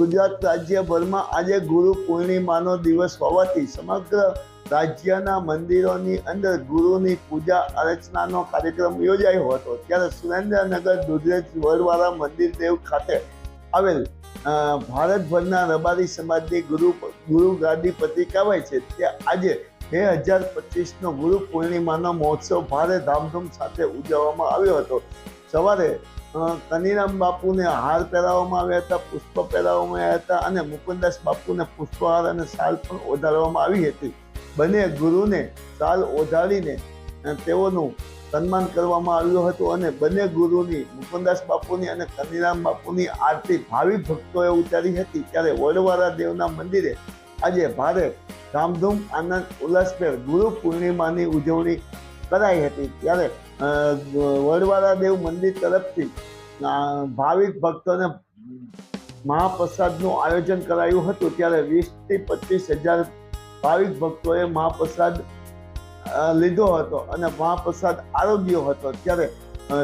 ગુજરાત રાજ્યભરમાં આજે ગુરુ પૂર્ણિમાનો દિવસ હોવાથી સમગ્ર રાજ્યના મંદિરોની અંદર ગુરુની પૂજા અર્ચનાનો કાર્યક્રમ યોજાયો હતો. ત્યારે સુરેન્દ્રનગર, દુધરેજ વરવાળા મંદિર દેવ ખાતે આવેલ ભારતભરના રબારી સમાજની ગુરુ ગુરુ ગાદી કહેવાય છે. ત્યાં આજે બે હજાર પચીસનો ગુરુ પૂર્ણિમાનો મહોત્સવ ભારે ધામધૂમ સાથે ઉજવવામાં આવ્યો હતો. સવારે કનીરામ બાપુને હાર પહેરાવવામાં આવ્યા હતા, પુષ્પ પહેરાવવામાં આવ્યા હતા અને મુકુંદાસ બાપુને પુષ્પહાર અને શાલ પણ ઓઢાડવામાં આવી હતી. બંને ગુરુને શાલ ઓઢાડીને તેઓનું સન્માન કરવામાં આવ્યું હતું અને બંને ગુરુની, મુકુંદાસ બાપુની અને કનીરામ બાપુની આરતી ભાવિક ભક્તોએ ઉતારી હતી ત્યારે વડવારા દેવના મંદિરે આજે ભારે ધામધૂમ, આનંદ, ઉલ્લાસભેર ગુરુ પૂર્ણિમાની ઉજવણી કરાઈ હતી. ત્યારે વડવાળા દેવ મંદિર તરફથી ભાવિક ભક્તોને મહાપ્રસાદનું આયોજન કરાયું હતું. ત્યારે વીસથી પચીસ હજાર ભાવિક ભક્તોએ મહાપ્રસાદ લીધો હતો અને મહાપ્રસાદ આરોગ્યો હતો. ત્યારે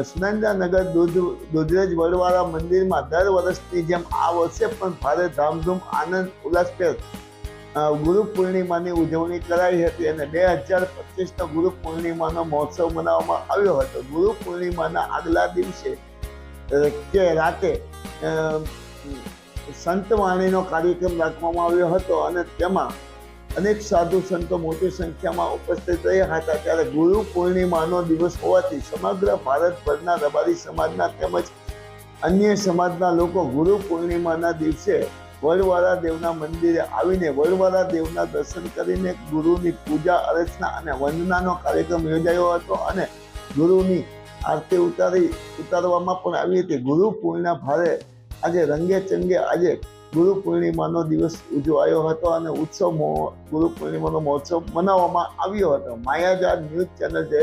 સુરેન્દ્રનગર દૂધ, દુધરેજ વડવાળા મંદિરમાં દર વર્ષની જેમ આ વર્ષે પણ ભારે ધામધૂમ, આનંદ ઉલ્લાસભેર ગુરુ પૂર્ણિમાની ઉજવણી કરાઈ હતી અને બે હજાર પચીસનો ગુરુ પૂર્ણિમાનો મહોત્સવ મનાવવામાં આવ્યો હતો. ગુરુ પૂર્ણિમાના આગલા દિવસે કે રાતે સંતવાણીનો કાર્યક્રમ રાખવામાં આવ્યો હતો અને તેમાં અનેક સાધુ સંતો મોટી સંખ્યામાં ઉપસ્થિત રહ્યા હતા. ત્યારે ગુરુ પૂર્ણિમાનો દિવસ હોવાથી સમગ્ર ભારતભરના રબારી સમાજના તેમજ અન્ય સમાજના લોકો ગુરુ પૂર્ણિમાના દિવસે વડવાળા દેવના મંદિરે આવીને વડવાળા દેવના દર્શન કરીને ગુરુની પૂજા, અર્ચના અને વંદનાનો કાર્યક્રમ યોજાયો હતો અને ગુરુની આરતી ઉતારી, ઉતારવામાં પણ આવી હતી. ગુરુ પૂર્ણિમા ભારે આજે રંગે ચંગે આજે ગુરુ પૂર્ણિમાનો દિવસ ઉજવાયો હતો અને ઉત્સવ ગુરુ પૂર્ણિમાનો મહોત્સવ મનાવવામાં આવ્યો હતો. માયાજાર ન્યૂઝ ચેનલ જય